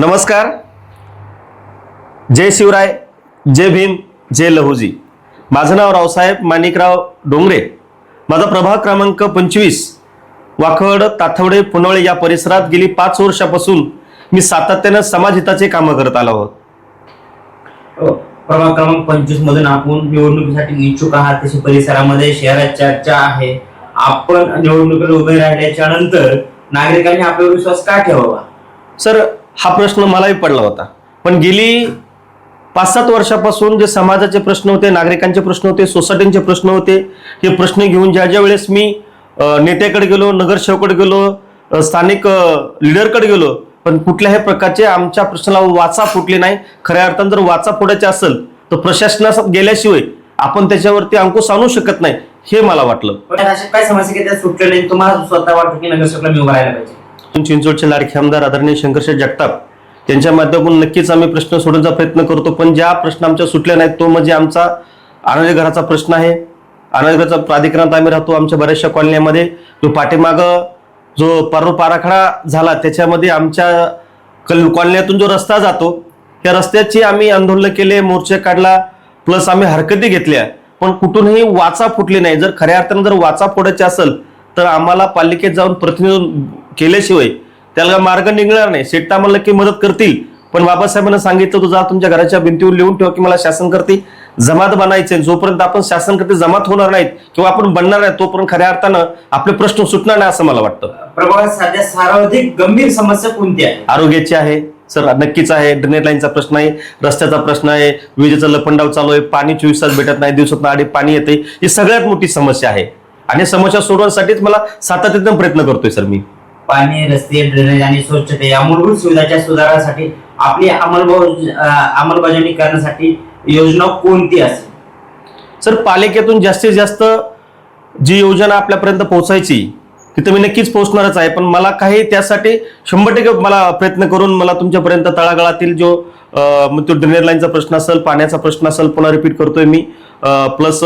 नमस्कार। जय शिवराय जय भीम जय लहुजी। माझं नाव रावसाहेब माणिकराव डोंगरे. माझा प्रभाग क्रमांक पंचवीस वाखड ताथवडे पुनवळे या परिसरात गेली पाच वर्षापासून मी सातत्यानं समाजहिताचे कामं करत आलो आहोत. हो. प्रभाग क्रमांक पंचवीस मधून आपण निवडणुकीसाठी इच्छुक आहात. तशी परिसरामध्ये शहरात चर्चा आहे. आपण निवडणुकीला उभे राहिल्याच्या नंतर नागरिकांनी आपल्यावर विश्वास का ठेवावा? सर हा प्रश्न मलाही पडला होता. पण गेली पाच सात वर्षापासून जे समाजाचे प्रश्न होते नागरिकांचे प्रश्न होते सोसायटींचे प्रश्न होते हे प्रश्न घेऊन ज्या ज्या वेळेस मी नेत्याकडे गेलो नगरसेवकडे गेलो स्थानिक लिडरकडे गेलो पण कुठल्याही प्रकारचे आमच्या प्रश्नाला वाचा फुटले नाही. खऱ्या अर्थानं जर वाचा फोडायचे असेल तर प्रशासनास गेल्याशिवाय आपण त्याच्यावरती अंकुश आणू शकत नाही हे मला वाटलं. पण अशा काय समस्या की त्या नाही तुम्हाला स्वतः वाटतं की नगरसेवकला मी राहायला पाहिजे? चिंचोडचे लाडके आमदार आदरणीय शंकरशेठ जगताप त्यांच्या माध्यमातून नक्कीच आम्ही प्रश्न सोडवण्याचा प्रयत्न करतो पण ज्या प्रश्न आमच्या सुटल्या नाहीत तो म्हणजे आमचा आनंद घराचा प्रश्न आहे. आनंद घराचा प्राधिकरणात आम्ही राहतो आमच्या बऱ्याचशा कॉलनीमध्ये. जो पाठीमाग जो पारो पाराखडा झाला त्याच्यामध्ये आमच्या कल कॉलनीतून जो रस्ता जातो त्या रस्त्याची आम्ही आंदोलन केले मोर्चे काढला प्लस आम्ही हरकती घेतल्या. पण कुठूनही वाचा फुटली नाही. जर खऱ्या अर्थानं जर वाचा फोडायची असेल तर आम्हाला पालिकेत जाऊन प्रतिनिधी केल्याशिवाय त्याला मार्ग निघणार नाही. शेट्टा आम्हाला नक्की मदत करतील. पण बाबासाहेबांना सांगितलं तुझा तुमच्या घराच्या भिंतीवर लिहून ठेवा की मला शासन करते जमात बनायचे जोपर्यंत आपण शासन करते जमात होणार नाहीत किंवा आपण बनणार नाही तोपर्यंत खऱ्या अर्थानं आपले प्रश्न सुटणार नाही असं मला वाटतं. प्रभागात सध्या सर्वाधिक गंभीर समस्या कोणती आहे? आरोग्याची आहे सर नक्कीच आहे. ड्रेनेज लाईनचा प्रश्न आहे रस्त्याचा प्रश्न आहे विजेचा लपंडाव चालू आहे पाणी चोवीस तास भेटत नाही दिवसात आधी पाणी येते. ही सगळ्यात मोठी समस्या आहे. आणि समस्या सोडवण्यासाठीच मला सातत्यानं प्रयत्न करतोय सर मी. पाणी रस्ते ड्रेनेज आणि स्वच्छता या मूलभूत सुविधांच्या सुधारणासाठी आपली अंमलबजावणी अंमलबजावणी करण्यासाठी योजना कोणती असेल? सर पालिकेतून जास्तीत जास्त जी योजना आपल्यापर्यंत पोहोचायची तिथं मी नक्कीच पोहोचणारच आहे. पण मला काही त्यासाठी शंभर टक्के मला प्रयत्न करून मला तुमच्यापर्यंत तळागाळातील जो तो ड्रेनेज लाईनचा प्रश्न असेल पाण्याचा प्रश्न असेल पुन्हा रिपीट करतोय मी. प्लस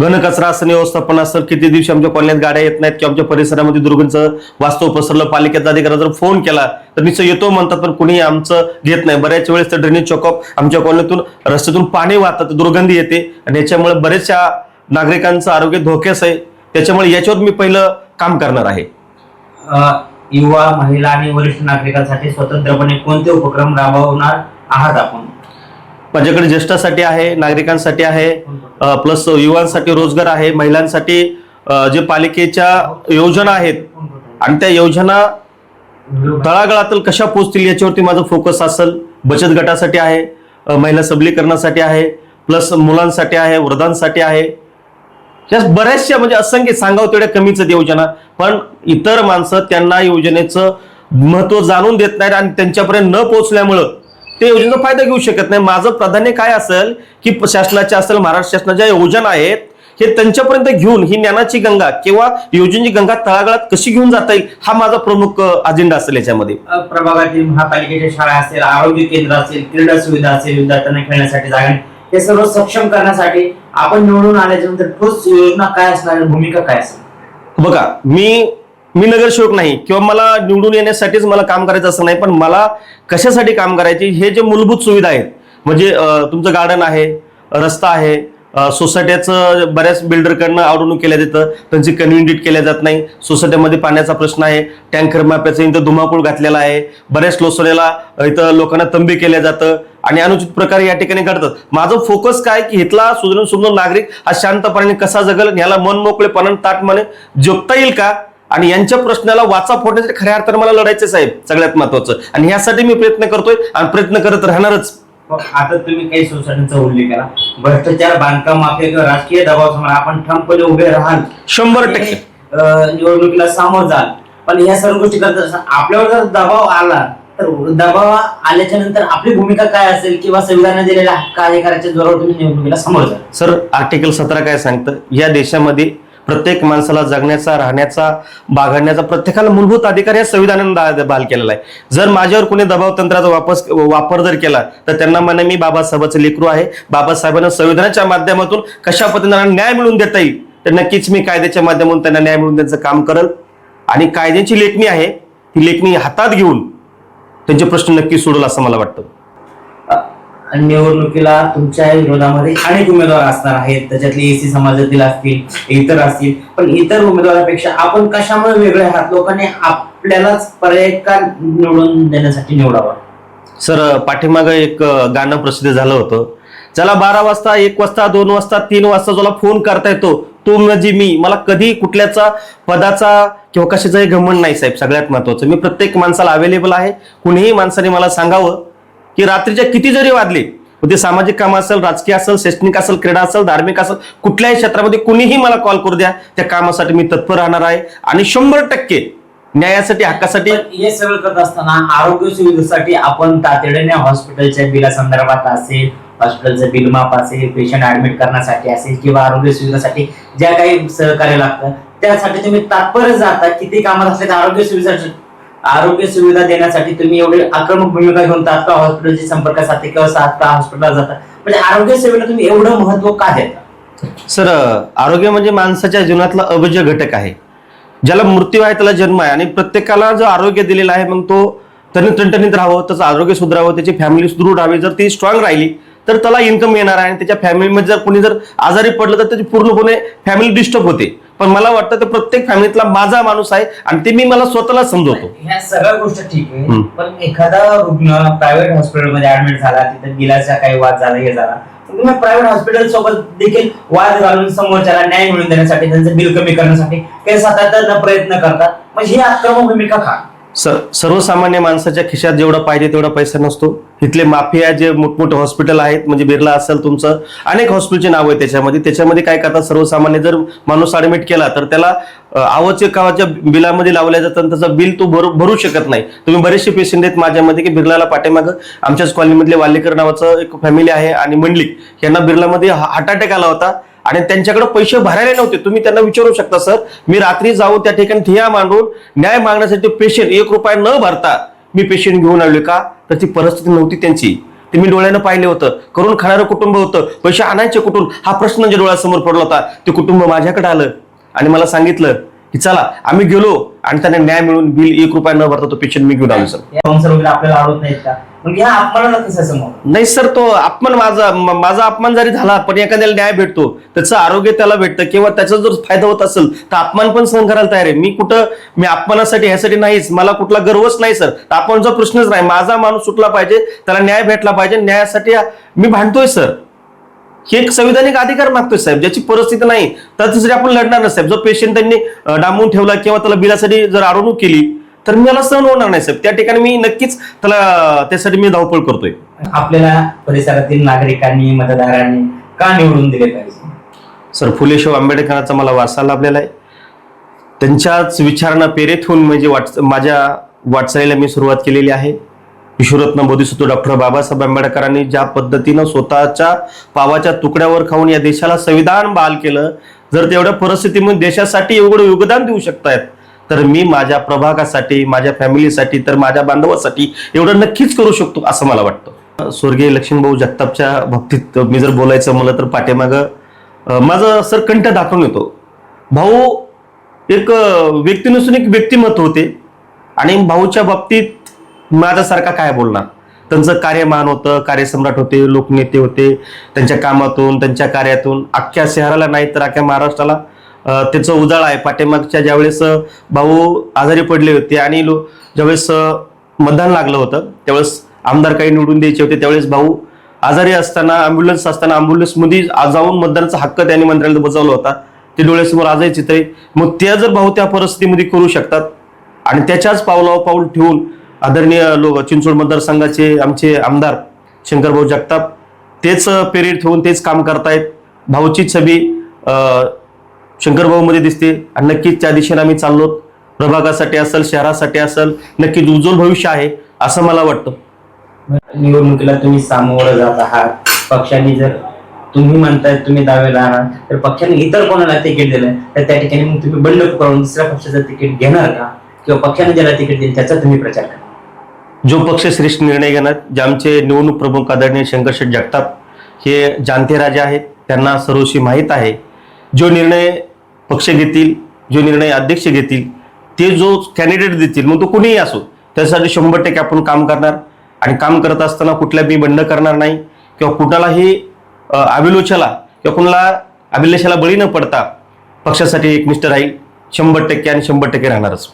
घनकचरा असं व्यवस्थापन असेल किती दिवशी आमच्या कॉलनीत गाड्या येत नाहीत किंवा आमच्या परिसरामध्ये दुर्गंधचं वास्तव पसरलं पालिकेचा अधिकाऱ्या जर फोन केला तर निश्चय येतो म्हणतात पण कुणी आमचं घेत नाही. बऱ्याच वेळेस तर ड्रेनेज चॉकअप आमच्या कॉलनीतून रस्त्यातून पाणी वाहतात दुर्गंधी येते. आणि याच्यामुळे बरेचशा नागरिकांचं आरोग्य धोक्यास आहे. त्याच्यामुळे याच्यावर मी पहिलं काम करणार आहे. युवा महिला आणि वरिष्ठ नागरिकांसाठी स्वतंत्रपणे कोणते उपक्रम राबवणार आहात आपण? माझ्याकडे ज्येष्ठासाठी आहे नागरिकांसाठी आहे प्लस युवांसाठी रोजगार आहे महिलांसाठी जे पालिकेच्या योजना आहेत आणि त्या योजना तळागाळातील कशा पोचतील याच्यावरती माझं फोकस असेल. बचत गटासाठी आहे महिला सबलीकरणासाठी आहे प्लस मुलांसाठी आहे वृद्धांसाठी आहे. या बऱ्याचशा म्हणजे असंख्य सांगावं तेवढ्या कमीच आहेत योजना पण इतर माणसं त्यांना योजनेचं महत्त्व जाणून देत नाहीत आणि त्यांच्यापर्यंत न पोहोचल्यामुळं ते योजनेचा फायदा घेऊ शकत नाही. माझं प्राधान्य काय असेल की शासनाच्या असेल महाराष्ट्र शासनाच्या योजना आहेत हे त्यांच्यापर्यंत घेऊन ही ज्ञानाची गंगा किंवा योजनेची गंगा तळागाळात कशी घेऊन जाता येईल हा माझा प्रमुख अजेंडा असेल याच्यामध्ये. प्रभागातील महापालिकेच्या शाळा असेल आरोग्य केंद्र असेल क्रीडा सुविधा असेल विद्यार्थ्यांना खेळण्यासाठी जागा हे सर्व सक्षम करण्यासाठी आपण निवडून आल्याच्यानंतर ठोस योजना काय असणार भूमिका काय असेल? बघा मी मी नगरसेवक नाही किंवा मला निवडून येण्यासाठीच मला काम करायचं असं नाही पण मला कशासाठी काम करायचे हे जे मूलभूत सुविधा आहेत म्हणजे तुमचं गार्डन आहे रस्ता आहे सोसायट्याचं बऱ्याच बिल्डरकडनं आवडणूक केल्या जातं त्यांची कन्व्हिनिट केल्या जात नाही सोसायट्यामध्ये पाण्याचा प्रश्न आहे टँकर माप्याचं इथं धुमाकूळ घातलेला आहे बऱ्याच लोसऱ्याला इथं लोकांना तंबी केल्या जातं आणि अनुचित प्रकारे या ठिकाणी घडतात. माझं फोकस काय की इथला सुधरून सुधरून नागरिक हा शांतपणे कसा जगल याला मन मोकळेपणाने ताटमाने जगता येईल का? आणि यांच्या प्रश्नाला वाचा फोडण्यासाठी खऱ्या अर्थाने मला लढायचं साहेब सगळ्यात महत्वाचं. आणि यासाठी मी प्रयत्न करतोय आणि प्रयत्न करत राहणारच. मग आता तुम्ही काही सोसायटीचा उल्लेख केला भ्रष्टाचार बांधकाम माफिया किंवा राजकीय दबावासमोर आपण ठामपणे उभे राहाल. शंभर टक्के. निवडणुकीला सामोर जाल. पण ह्या सर्व गोष्टी करत असताना आपल्यावर जर दबाव आला तर दबाव आल्याच्यानंतर आपली भूमिका काय असेल किंवा संविधानाने दिलेल्या हक्क अधिकाराच्या जोरावर तुम्ही निवडणुकीला सामोर जाल. सर आर्टिकल सतरा काय सांगतं? या देशामध्ये प्रत्येक माणसाला जगण्याचा राहण्याचा बागडण्याचा प्रत्येकाला मूलभूत अधिकार या संविधानाने बाल बहाल केलेला आहे. जर माझ्यावर कोणी दबाव तंत्राचा वापस वापर जर केला तर त्यांना म्हणा मी बाबासाहेबाचं लेकरू आहे. बाबासाहेबांना संविधानाच्या माध्यमातून कशा पद्धतीने न्याय मिळवून देता येईल तर नक्कीच मी कायद्याच्या माध्यमातून त्यांना न्याय मिळवून द्यायचं काम करल. आणि कायद्याची लेखणी आहे ती लेखणी हातात घेऊन त्यांचे प्रश्न नक्की सोडवल असं मला वाटतं. आणि निवडणुकीला तुमच्या विरोधामध्ये अनेक उमेदवार असणार आहेत. त्याच्यातले एसी समाजातील असतील इतर असतील. पण इतर उमेदवारापेक्षा आपण कशामुळे वेगळे आहात? लोकांनी आपल्यालाच पर्याय का निवडून देण्यासाठी निवडावा. सर पाठीमागं एक गाणं प्रसिद्ध झालं होतं. ज्याला बारा वाजता एक वाजता दोन वाजता तीन वाजता ज्याला फोन करता येतो तो म्हणजे मी. मला कधी कुठल्याचा पदाचा किंवा कशाचाही घमंड नाही साहेब. सगळ्यात महत्वाचं. मी प्रत्येक माणसाला अवेलेबल आहे. कुणीही माणसाने मला सांगावं. की रात्रीच्या किती जरी वाजले ते सामाजिक काम असेल राजकीय असेल शैक्षणिक असेल क्रीडा असेल धार्मिक असेल कुठल्याही क्षेत्रामध्ये कुणीही मला कॉल करू द्या. त्या कामासाठी मी तत्पर राहणार आहे आणि शंभर टक्के न्यायासाठी हक्कासाठी हे सगळं करत असताना आरोग्य सुविधेसाठी आपण तातडीने हॉस्पिटलच्या बिला संदर्भात असेल हॉस्पिटलचं बिल माफ असेल पेशंट ऍडमिट करण्यासाठी असेल किंवा आरोग्य सुविधेसाठी ज्या काही सहकार्य लागतं त्यासाठी तुम्ही तात्पर्य जाता किती कामात असले तर आरोग्य सुविधेसाठी आरोग्य सुविधा देण्यासाठी तुम्ही एवढी आक्रमक भूमिका घेऊन तात्काळ हॉस्पिटलच्या संपर्क साधते किंवा तात्काळ हॉस्पिटलला जाता. म्हणजे आरोग्य सेवेला तुम्ही एवढं महत्त्व का देता? सर आरोग्य म्हणजे माणसाच्या जीवनातला अभज्य घटक आहे. ज्याला मृत्यू आहे त्याला जन्म आहे. आणि प्रत्येकाला जो आरोग्य दिलेला आहे मग तो त्याने राहावं त्याचं आरोग्य सुधारावं त्याची फॅमिली सुदृढ राहावी जर ती स्ट्रॉंग राहिली तर त्याला इन्कम येणार आहे आणि त्याच्या फॅमिलीमध्ये जर कोणी जर आजारी पडलं तर त्याची पूर्णपणे फॅमिली डिस्टर्ब होते. पण मला वाटतं तर प्रत्येक फॅमिलीतला माझा माणूस आहे आणि ते मी मला स्वतःला समजवतो. ह्या सगळ्या गोष्टी ठीक आहे. पण एखादा रुग्ण प्रायव्हेट हॉस्पिटलमध्ये ऍडमिट झाला तिथे बिलाचा काही वाद झाला हे झाला तुम्ही प्रायव्हेट हॉस्पिटल सोबत देखील वाद घालून समोरच्याला न्याय मिळवून देण्यासाठी त्यांचं बिल कमी करण्यासाठी काही सातत्यानं प्रयत्न करतात. मग ही आक्रमक भूमिका का? सर सर्वसामान्य माणसाच्या खिशात जेवढा पाहिजे तेवढा पैसा नसतो. तिथले माफिया जे मोठमोठे हॉस्पिटल आहेत म्हणजे बिर्ला असेल तुमचं अनेक हॉस्पिटलचे नाव आहे त्याच्यामध्ये. त्याच्यामध्ये काय करतात? सर्वसामान्य जर माणूस ऍडमिट केला तर त्याला अ, आवश्यक कावाच्या बिलामध्ये लावल्या जातं त्याचं बिल तो भरू भरू शकत नाही. तुम्ही बरेचसे पेशंट आहेत माझ्यामध्ये की बिर्लाला पाठीमागं आमच्याच कॉलनीमधले वाल्लेकर नावाचं एक फॅमिली आहे आणि मंडलिक. यांना बिर्लामध्ये हार्ट अटॅक आला होता आणि त्यांच्याकडे पैसे भरायला नव्हते. तुम्ही त्यांना विचारू शकता सर मी रात्री जाऊन त्या ठिकाणी ठिया मांडून न्याय मागण्यासाठी पेशंट एक रुपया न भरता मी पेशंट घेऊन आलोय का? तर ती परिस्थिती नव्हती त्यांची. ते मी डोळ्यानं पाहिलं होतं. करून खाणारं कुटुंब होतं. पैसे आणायचे कुठून? हा प्रश्न जे डोळ्यासमोर पडला होता. ते कुटुंब माझ्याकडे आलं आणि मला सांगितलं की चला आम्ही गेलो आणि त्यांना न्याय मिळून बिल एक रुपया न भरता तो पेशंट मी घेऊन आलो सर. आपल्याला आवडत का? नाही सर तो अपमान माझा माझा अपमान जरी झाला पण एखाद्याला न्याय भेटतो त्याचं आरोग्य त्याला भेटतं किंवा त्याचा जर फायदा होत असेल तर अपमान पण सहन करायला तयार आहे. मी कुठं मी अपमानासाठी ह्यासाठी नाहीच मला कुठला गर्वच नाही सर. आपण जो प्रश्नच नाही माझा माणूस सुटला पाहिजे त्याला न्याय भेटला पाहिजे न्यायासाठी मी भांडतोय सर. हे एक संविधानिक अधिकार मागतोय साहेब ज्याची परिस्थिती नाही तर त्यासाठी आपण लढणार नाही साहेब. जो पेशंट त्यांनी डांबून ठेवला किंवा त्याला बिलासाठी जर अडवणूक केली तर मला सहन होणार नाही साहेब. त्या ठिकाणी मी नक्कीच त्याला त्यासाठी मी धावपळ करतोय. आपल्याला परिसरातील नागरिकांनी मतदारांनी का निवडून दिले पाहिजे? सर फुले शाहू आंबेडकरांचा मला वारसा लाभलेला आहे. त्यांच्याच विचारांना प्रेरित होऊन म्हणजे वाट माझ्या वाटचालीला मी सुरुवात केलेली आहे. विश्वरत्न बोधिसत्व डॉक्टर बाबासाहेब आंबेडकरांनी ज्या पद्धतीनं स्वतःच्या पावाच्या तुकड्यावर खाऊन या देशाला संविधान बहाल केलं जर तेवढ्या परिस्थितीमध्ये देशासाठी एवढं योगदान देऊ शकतायत तर मी माझ्या प्रभागासाठी माझ्या फॅमिलीसाठी तर माझ्या बांधवासाठी एवढं नक्कीच करू शकतो असं मला वाटतं. स्वर्गीय लक्ष्मीभाऊ जगतापच्या बाबतीत मी जर बोलायचं म्हणलं तर पाठीमागं माझं सर कंठ दाखवून येतो. भाऊ एक व्यक्ती नसून एक व्यक्तिमत्व होते. आणि भाऊच्या बाबतीत माझ्यासारखा काय बोलणार? त्यांचं कार्यमान होतं कार्यसम्राट होते लोकनेते होते त्यांच्या कामातून त्यांच्या कार्यातून. अख्ख्या शहराला नाही तर अख्ख्या महाराष्ट्राला त्याचं उजाळ आहे. पाठीमागच्या ज्यावेळेस भाऊ आजारी पडले होते आणि लो ज्यावेळेस मतदान लागलं होतं त्यावेळेस आमदार काही निवडून द्यायचे होते. त्यावेळेस भाऊ आजारी असताना अँब्युलन्स असताना अँब्युलन्समध्ये जाऊन मतदानाचा हक्क त्यांनी मंत्र्याला बजावला होता. ते डोळ्यासमोर आजही चित्र. मग त्या जर भाऊ त्या परिस्थितीमध्ये करू शकतात आणि त्याच्याच पावलावर पाऊल ठेवून आदरणीय लोक चिंचवड मतदारसंघाचे आमचे आमदार शंकरभाऊ जगताप तेच पेरीड ठेवून तेच काम करतायत. भाऊची छबी शंकरभाऊमध्ये दिसते. आणि नक्कीच त्या दिशेने आम्ही चाललो प्रभागासाठी असेल शहरासाठी असेल नक्कीच उज्ज्वल भविष्य आहे असं मला वाटतं. निवडणुकीला तुम्ही सामोरं जात आहात. पक्षांनी जर तुम्ही म्हणताय तुम्ही दावेला आहात तर पक्षाने इतर कोणाला तिकीट दिलं तर त्या ठिकाणी मग तुम्ही बंड करून दुसऱ्या पक्षाचं तिकीट घेणार का? किंवा पक्षाने ज्याला तिकीट दिलं त्याचा तुम्ही प्रचार करा. जो पक्ष श्रेष्ठ निर्णय घेणार जे आमचे निवडणूक प्रमुख आदरणीय शंकरशेठ जगताप हे जाणते राजे आहेत त्यांना सर्वशी माहीत आहे. जो निर्णय पक्ष घेतील जो निर्णय अध्यक्ष घेतील ते जो कॅन्डिडेट देतील मग तो कुणीही असो त्यासाठी शंभर टक्के आपण काम करणार. आणि काम करत असताना कुठल्या मी बंड करणार नाही किंवा कुणालाही अ, अभिलोचाला किंवा कुणाला अभिलेषाला बळी न पडता पक्षासाठी एकनिष्ठ राहील शंभर टक्के आणि शंभर टक्के राहणारच.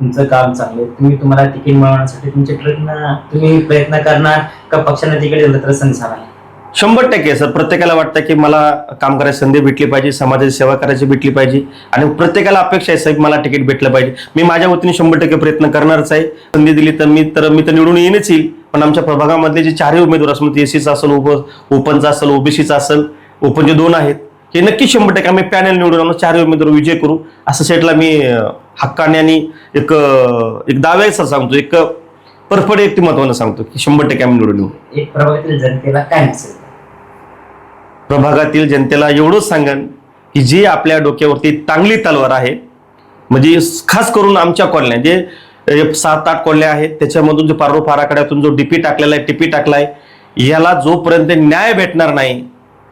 तुमचं काम चांगलं आहे. तुम्ही तुम्हाला तिकीट मिळवण्यासाठी तुमचे प्रयत्न तुम्ही प्रयत्न करणार का पक्षाने तिकीट दिलं तर संसार आहे शंभर टक्के सर. प्रत्येकाला वाटतं की मला काम करायची संधी भेटली पाहिजे समाजाची सेवा करायची भेटली पाहिजे आणि प्रत्येकाला अपेक्षा आहे साहेब मला तिकीट भेटलं पाहिजे. मी माझ्या वतीने शंभर टक्के प्रयत्न करणारच आहे. संधी दिली तर मी तर मी तर निवडून येणेच येईल. पण आमच्या प्रभागामधले जे चारही उमेदवार असतील एसीचा म्हणजे असेल ओप ओपनचा असेल ओबीसीचा असेल ओपनचे दोन आहेत हे नक्की शंभर टक्के आम्ही पॅनल निवडून आणून चारही उमेदवार विजय करू. असं सेटला मी हक्काने आणि एक एक दाव्यासर सांगतो एक परफड व्यक्तिमत्वानं सांगतो की शंभर टक्के आम्ही निवडून येऊ. एक प्रभागातील जनतेला काय प्रभागातील जनतेला एवढंच सांगन की जी आपल्या डोक्यावरती चांगली तलवार आहे म्हणजे खास करून आमच्या कॉलन्या जे सात आठ कॉलन्या आहेत त्याच्यामधून जो पारो पाराकड्यातून जो डीपी टाकलेला आहे टिपी टाकलाय याला जोपर्यंत न्याय भेटणार नाही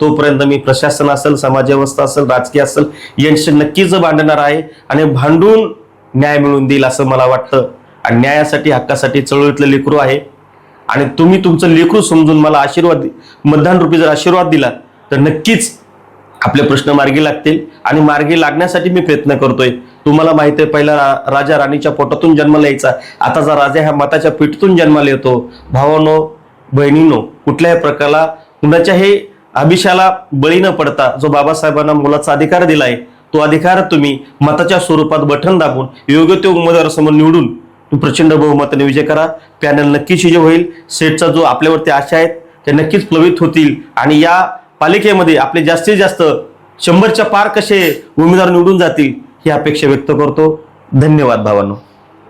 तोपर्यंत मी प्रशासन असेल समाजव्यवस्था असेल राजकीय असेल यांच्याशी नक्कीच भांडणार आहे आणि भांडून न्याय मिळवून देईल असं मला वाटतं. आणि न्यायासाठी हक्कासाठी चळवळीतलं लेकरू आहे. आणि तुम्ही तुमचं लेकरू समजून मला आशीर्वाद मतदान रूपी जर आशीर्वाद दिला तर नक्कीच आपले प्रश्न मार्गी लागतील. आणि मार्गी लागण्यासाठी मी प्रयत्न करतोय. तुम्हाला माहिती आहे पहिला रा- राजा राणीच्या पोटातून जन्माला यायचा आताचा राजा ह्या मताच्या पिठीतून जन्माला येतो. भावानो बहिणीनो कुठल्याही प्रकारला कुणाच्याही अभिषाला बळी न पडता जो बाबासाहेबांना मुलाचा अधिकार दिलाय तो अधिकार तुम्ही मताच्या स्वरूपात बटन दाबून योग्य ते उमेदवारासमोर निवडून प्रचंड बहुमताने विजय करा. पॅनल नक्कीच विजय होईल. सेटचा जो आपल्यावरती आशा आहेत ते नक्कीच प्लवित होतील. आणि या पालिकेमध्ये आपले जास्तीत जास्त शंभरच्या पार कसे उमेदवार निवडून जातील ही अपेक्षा व्यक्त करतो. धन्यवाद भावांनो.